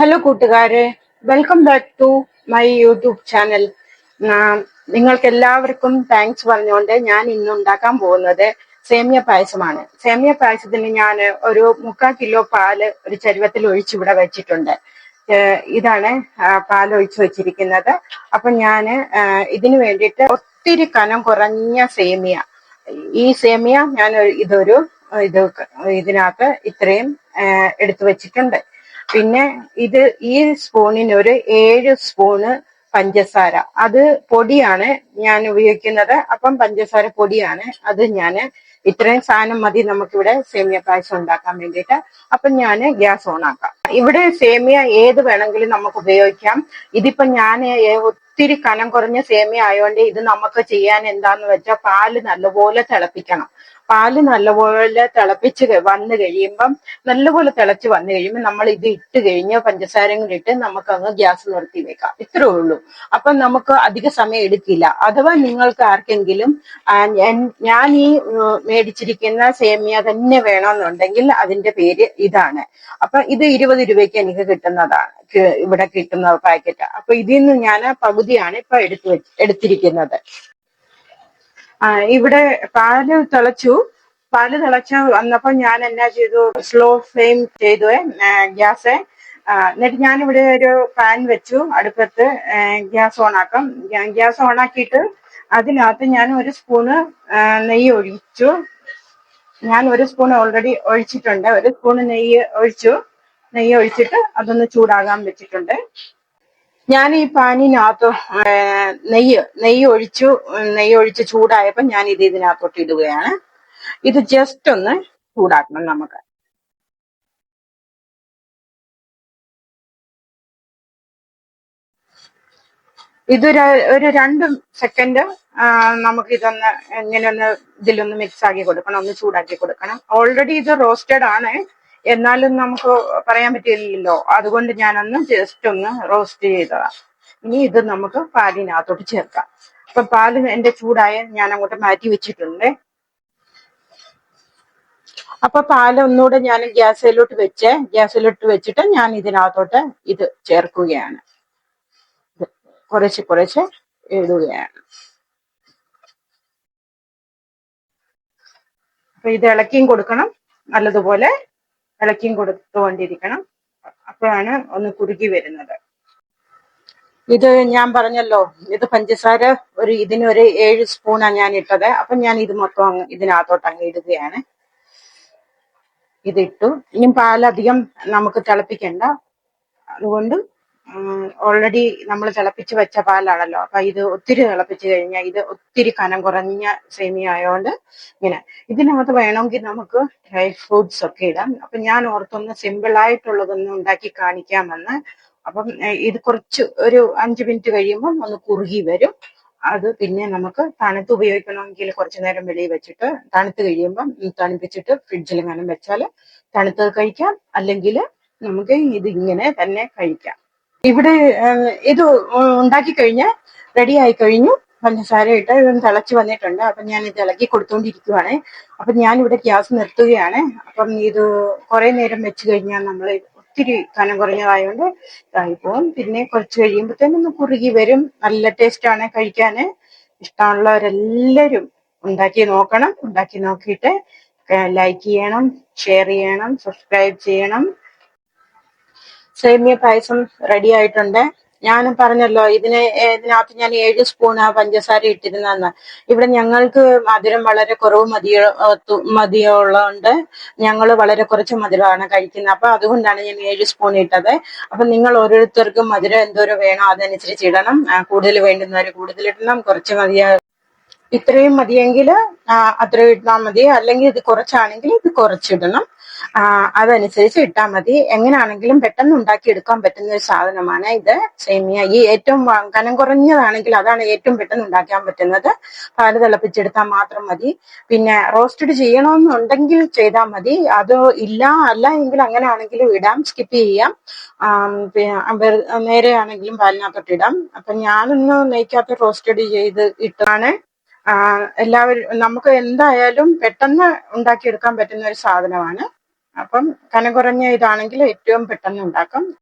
Hello കൂട്ടുകാരെ. Welcome back to my YouTube channel നിങ്ങൾക്ക് എല്ലാവർക്കും താങ്ക്സ് പറഞ്ഞുകൊണ്ട് ഞാൻ ഇന്ന് ഉണ്ടാക്കാൻ പോകുന്നത് സേമിയ പായസമാണ്. സേമിയ പായസത്തിന് ഞാൻ ഒരു മുക്കാൽ കിലോ പാൽ ഒരു ചരുവത്തിൽ ഒഴിച്ച് ഇവിടെ വെച്ചിട്ടുണ്ട്. ഇതാണ് പാൽ ഒഴിച്ച് വെച്ചിരിക്കുന്നത്. അപ്പൊ ഞാൻ ഇതിനു വേണ്ടിയിട്ട് ഒത്തിരി കനം കുറഞ്ഞ സേമിയ. ഈ സേമിയ ഞാൻ ഇതൊരു ഇത് ഇതിനകത്ത് ഇത്രയും എടുത്തു വെച്ചിട്ടുണ്ട്. പിന്നെ ഇത് ഈ സ്പൂണിന് ഒരു ഏഴ് സ്പൂണ് പഞ്ചസാര. അത് പൊടിയാണ് ഞാൻ ഉപയോഗിക്കുന്നത്. അപ്പം പഞ്ചസാര പൊടിയാണ്. അത് ഞാൻ ഇത്രയും സാധനം മതി നമുക്കിവിടെ സേമിയ പായസം ഉണ്ടാക്കാൻ വേണ്ടിയിട്ട്. അപ്പം ഞാൻ ഗ്യാസ് ഓൺ ആക്കാം. ഇവിടെ സേമിയ ഏത് വേണമെങ്കിലും നമുക്ക് ഉപയോഗിക്കാം. ഇതിപ്പം ഞാൻ ഒത്തിരി കനം കുറഞ്ഞ സേമിയ ആയതുകൊണ്ട് ഇത് നമുക്ക് ചെയ്യാൻ എന്താന്ന് വെച്ചാൽ പാൽ നല്ലപോലെ തിളപ്പിക്കണം. പാൽ നല്ലപോലെ തിളപ്പിച്ച് വന്നു കഴിയുമ്പം നല്ലപോലെ തിളച്ച് വന്നു കഴിയുമ്പോൾ നമ്മൾ ഇത് ഇട്ട് കഴിഞ്ഞ് പഞ്ചസാരയും കൂടി ഇട്ട് നമുക്ക് അങ്ങ് ഗ്യാസ് നിർത്തി വെക്കാം. ഇത്രേ ഉള്ളൂ. അപ്പം നമുക്ക് അധിക സമയം എടുക്കില്ല. അഥവാ നിങ്ങൾക്ക് ആർക്കെങ്കിലും ഞാൻ- ഈ മേടിച്ചിരിക്കുന്ന സേമിയ തന്നെ വേണമെന്നുണ്ടെങ്കിൽ അതിന്റെ പേര് ഇതാണ്. അപ്പൊ ഇത് ഇരുപത് രൂപയ്ക്ക് എനിക്ക് കിട്ടുന്നതാണ്. ഇവിടെ കിട്ടുന്ന പാക്കറ്റ്. അപ്പൊ ഇതിൽ നിന്ന് ഞാൻ പകുതിയാണ് ഇപ്പൊ എടുത്തു എടുത്തിരിക്കുന്നത്. ഇവിടെ പാൽ തിളച്ചു. പാൽ തിളച്ച് വന്നപ്പോ ഞാൻ എന്നാ ചെയ്തു? സ്ലോ ഫ്ലെയിം ചെയ്തു ഗ്യാസ്. എന്നിട്ട് ഞാൻ ഇവിടെ ഒരു പാൻ വെച്ചു അടുപ്പത്ത്. ഗ്യാസ് ഓൺ ആക്കാം. ഗ്യാസ് ഓൺ ആക്കിയിട്ട് അതിനകത്ത് ഞാൻ ഒരു സ്പൂണ് നെയ്യ് ഒഴിച്ചു. ഞാൻ ഒരു സ്പൂൺ ഓൾറെഡി ഒഴിച്ചിട്ടുണ്ട്. ഒരു സ്പൂൺ നെയ്യ് ഒഴിച്ചു. നെയ്യ് ഒഴിച്ചിട്ട് അതൊന്ന് ചൂടാകാൻ വെച്ചിട്ടുണ്ട്. ഞാൻ ഈ പാനിനകത്ത് നെയ്യ് നെയ്യ് ഒഴിച്ചു നെയ്യ് ഒഴിച്ച് ചൂടായപ്പോൾ ഞാൻ ഇത് ഇതിനകത്തോട്ട് ഇടുകയാണ്. ഇത് ജസ്റ്റ് ഒന്ന് ചൂടാക്കണം നമുക്ക്. ഇതൊരു ഒരു രണ്ട് സെക്കൻഡ് നമുക്ക് ഇതൊന്ന് ഇങ്ങനെ ഒന്ന് ഇതിലൊന്ന് മിക്സ് ആക്കി കൊടുക്കണം ഒന്ന് ചൂടാക്കി കൊടുക്കണം. ഓൾറെഡി ഇത് റോസ്റ്റഡ് ആണ്. എന്നാലും നമുക്ക് പറയാൻ പറ്റില്ലല്ലോ. അതുകൊണ്ട് ഞാനൊന്ന് ജസ്റ്റ് ഒന്ന് റോസ്റ്റ് ചെയ്തതാ. ഇനി ഇത് നമുക്ക് പാലിനകത്തോട്ട് ചേർക്കാം. അപ്പൊ പാൽ എന്റെ ചൂടായ ഞാൻ അങ്ങോട്ട് മാറ്റി വെച്ചിട്ടുണ്ട്. അപ്പൊ പാൽ ഒന്നുകൂടെ ഞാൻ ഗ്യാസിലോട്ട് വെച്ച് ഗ്യാസിലോട്ട് വെച്ചിട്ട് ഞാൻ ഇതിനകത്തോട്ട് ഇത് ചേർക്കുകയാണ്. കുറച്ച് കുറച്ച് ഇടുകയാണ്. അപ്പൊ ഇത് ഇളക്കിയും കൊടുക്കണം. നല്ലതുപോലെ ഇളക്കിയും കൊടുത്തുകൊണ്ടിരിക്കണം. അപ്പോഴാണ് ഒന്ന് കുറുകി വരുന്നത്. ഇത് ഞാൻ പറഞ്ഞല്ലോ ഇത് പഞ്ചസാര ഒരു ഇതിനൊരു ഏഴ് സ്പൂണാണ് ഞാൻ ഇട്ടത്. അപ്പൊ ഞാൻ ഇത് മൊത്തം അങ്ങ് ഇതിനകത്തോട്ട് അങ്ങ് ഇടുകയാണ്. ഇതിട്ടു. ഇനി പാലധികം നമുക്ക് തിളപ്പിക്കണ്ട. അതുകൊണ്ട് ഓൾറെഡി നമ്മൾ തിളപ്പിച്ച് വെച്ച പാലാണല്ലോ. അപ്പൊ ഇത് ഒത്തിരി തിളപ്പിച്ച് കഴിഞ്ഞാൽ ഇത് ഒത്തിരി കനം കുറഞ്ഞ സേമിയ ആയതുകൊണ്ട് ഇങ്ങനെ. ഇതിനകത്ത് വേണമെങ്കിൽ നമുക്ക് ഡ്രൈ ഫ്രൂട്ട്സ് ഒക്കെ ഇടാം. അപ്പൊ ഞാൻ ഓർത്തൊന്ന് സിമ്പിൾ ആയിട്ടുള്ളതൊന്ന് ഉണ്ടാക്കി കാണിക്കാമെന്ന്. അപ്പം ഇത് കുറച്ച് ഒരു അഞ്ച് മിനിറ്റ് കഴിയുമ്പോൾ ഒന്ന് കുറുകി വരും. അത് പിന്നെ നമുക്ക് തണുത്ത് ഉപയോഗിക്കണമെങ്കിൽ കുറച്ചു നേരം വെളിയിൽ വെച്ചിട്ട് തണുത്ത് കഴിയുമ്പം തണുപ്പിച്ചിട്ട് ഫ്രിഡ്ജിൽ എങ്ങാനും വെച്ചാൽ തണുത്തത് കഴിക്കാം. അല്ലെങ്കിൽ നമുക്ക് ഇത് ഇങ്ങനെ തന്നെ കഴിക്കാം. ഇവിടെ ഇത് ഉണ്ടാക്കി കഴിഞ്ഞ് റെഡി ആയി കഴിഞ്ഞു. പഞ്ചസാര ഇട്ട് ഇതൊന്ന് തിളച്ച് വന്നിട്ടുണ്ട്. അപ്പം ഞാൻ ഇത് ഇളക്കി കൊടുത്തുകൊണ്ടിരിക്കുവാണ് അപ്പം ഞാൻ ഇവിടെ ഗ്യാസ് നിർത്തുകയാണ്. അപ്പം ഇത് കുറേ നേരം വെച്ച് കഴിഞ്ഞാൽ നമ്മൾ ഒത്തിരി കനം കുറഞ്ഞതായതുകൊണ്ട് ഇതായി പോകും. പിന്നെ കുറച്ച് കഴിയുമ്പോഴത്തേനും ഒന്ന് കുറുകി വരും. നല്ല ടേസ്റ്റാണ് കഴിക്കാൻ. ഇഷ്ടമുള്ളവരെല്ലാവരും ഉണ്ടാക്കി നോക്കണം. ഉണ്ടാക്കി നോക്കിയിട്ട് ലൈക്ക് ചെയ്യണം ഷെയർ ചെയ്യണം സബ്സ്ക്രൈബ് ചെയ്യണം. സേമിയ പായസം റെഡി ആയിട്ടുണ്ട്. ഞാൻ പറഞ്ഞല്ലോ ഇതിന് ഇതിനകത്ത് ഞാൻ ഏഴ് സ്പൂൺ ആ പഞ്ചസാര ഇട്ടിരുന്നെന്ന് ഇവിടെ ഞങ്ങൾക്ക് മധുരം വളരെ കുറവ് മതിയോ മതിയുള്ളതുകൊണ്ട് ഞങ്ങൾ വളരെ കുറച്ച് മധുരമാണ് കഴിക്കുന്നത്. അപ്പൊ അതുകൊണ്ടാണ് ഞാൻ ഏഴ് സ്പൂൺ ഇട്ടത്. അപ്പൊ നിങ്ങൾ ഓരോരുത്തർക്കും മധുരം എന്തോരം വേണോ അതനുസരിച്ച് ഇടണം. കൂടുതൽ വേണ്ടുന്നവർ കൂടുതൽ ഇടണം കുറച്ച് മതിയ ഇത്രയും മതിയെങ്കിൽ അത്രയും ഇട്ടാൽ മതി. അല്ലെങ്കിൽ ഇത് കുറച്ചാണെങ്കിൽ ഇത് കുറച്ചിടണം. അതനുസരിച്ച് ഇട്ടാൽ മതി. എങ്ങനെയാണെങ്കിലും പെട്ടെന്ന് ഉണ്ടാക്കിയെടുക്കാൻ പറ്റുന്ന ഒരു സാധനമാണ് ഇത്. സേമിയ. ഈ ഏറ്റവും കനം കുറഞ്ഞതാണെങ്കിൽ അതാണ് ഏറ്റവും പെട്ടെന്ന് ഉണ്ടാക്കാൻ പറ്റുന്നത്. പാൽ തിളപ്പിച്ചെടുത്താൽ മാത്രം മതി. പിന്നെ റോസ്റ്റഡ് ചെയ്യണമെന്നുണ്ടെങ്കിൽ ചെയ്താൽ മതി. അത് ഇല്ല അല്ല എങ്കിൽ അങ്ങനെ ആണെങ്കിലും ഇടാം. സ്കിപ്പ് ചെയ്യാം. നേരെ ആണെങ്കിലും പാലിനകത്തോട്ട് ഇടാം. അപ്പൊ ഞാനൊന്ന് നെയ്ക്കകത്ത് റോസ്റ്റഡ് ചെയ്ത് ഇട്ടാണ് എല്ലാവരും നമുക്ക് എന്തായാലും പെട്ടെന്ന് ഉണ്ടാക്കിയെടുക്കാൻ പറ്റുന്ന ഒരു സാധനമാണ്. അപ്പം കനം കുറഞ്ഞ ഇതാണെങ്കിൽ ഏറ്റവും പെട്ടെന്ന് ഉണ്ടാക്കാം.